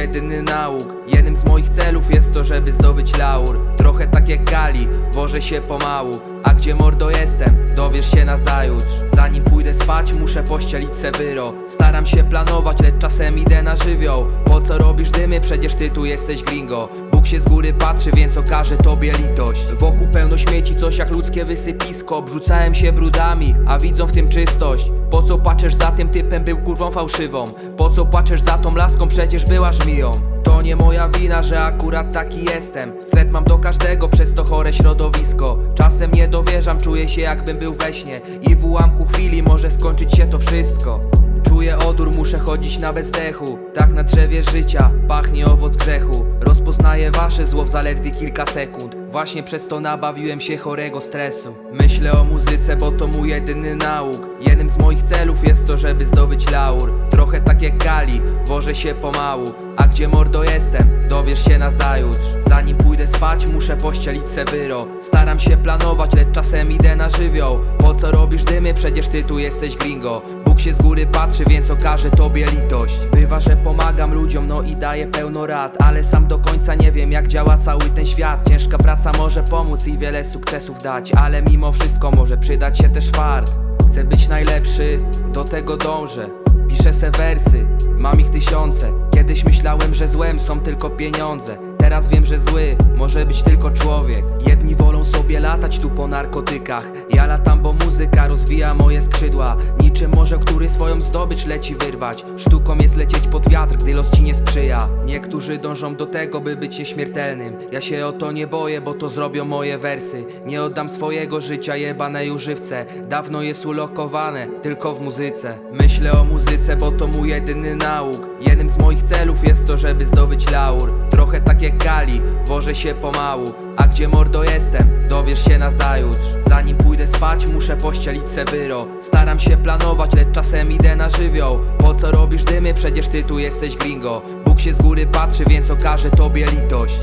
jedyny nauk. Jednym z moich celów jest to, żeby zdobyć laur. Trochę tak jak Kali, wożę się pomału. A gdzie mordo jestem, dowiesz się na zajutrz. Zanim pójdę spać, muszę pościelić se wyro Staram się planować, lecz czasem idę na żywioł. Po co robisz dymy, przecież ty tu jesteś gringo Bóg się z góry patrzy, więc okaże tobie litość. Wokół pełno śmieci, coś jak ludzkie wysypisko. Obrzucałem się brudami, a widzą w tym czystość. Po co płaczesz za tym typem, był kurwą fałszywą? Po co płaczesz za tą laską, przecież była żmiją to nie moja wina, że akurat taki jestem. Wstret mam do każdego, przez to chore środowisko. Czasem nie dowierzam, czuję się jakbym był we śnie. I w ułamku chwili może skończyć się to wszystko Czuję odór, muszę chodzić na bezdechu. Tak na drzewie życia, pachnie owoc grzechu. Rozpoznaję wasze zło w zaledwie kilka sekund. Właśnie przez to nabawiłem się chorego stresu. Myślę o muzyce, bo to mój jedyny nauk. Jednym z moich celów jest to, żeby zdobyć laur. Trochę tak jak Kali, wożę się pomału. A gdzie mordo jestem, dowiesz się na zajutrz. Zanim pójdę spać, muszę pościelić se wyro. Staram się planować, lecz czasem idę na żywioł. Po co robisz dymy, przecież ty tu jesteś gringo Się z góry patrzy, więc okaże tobie litość. Bywa, że pomagam ludziom, no i daję pełno rad Ale sam do końca nie wiem, jak działa cały ten świat. Ciężka praca może pomóc i wiele sukcesów dać Ale mimo wszystko może przydać się też fart. Chcę być najlepszy, do tego dążę. Piszę se wersy, mam ich tysiące. Kiedyś myślałem, że złem są tylko pieniądze. Teraz wiem, że zły może być tylko człowiek. Jedni wolą sobie latać tu po narkotykach. Ja latam, bo muzyka rozwija moje skrzydła. Niczym może, który swoją zdobycz leci wyrwać. Sztuką jest lecieć pod wiatr, gdy los ci nie sprzyja. Niektórzy dążą do tego, by być nieśmiertelnym. Ja się o to nie boję, bo to zrobią moje wersy. Nie oddam swojego życia jebanej używce Dawno jest ulokowane, tylko w muzyce. Myślę o muzyce, bo to mój jedyny nauk. Jednym z moich celów jest to, żeby zdobyć laur. Trochę tak jak Kali, wożę się pomału. A gdzie mordo jestem, dowiesz się na zajutrz Zanim pójdę spać, muszę pościelić se wyro Staram się planować, lecz czasem idę na żywioł. Po co robisz dymy, przecież ty tu jesteś gringo. Bóg się z góry patrzy, więc okaże tobie litość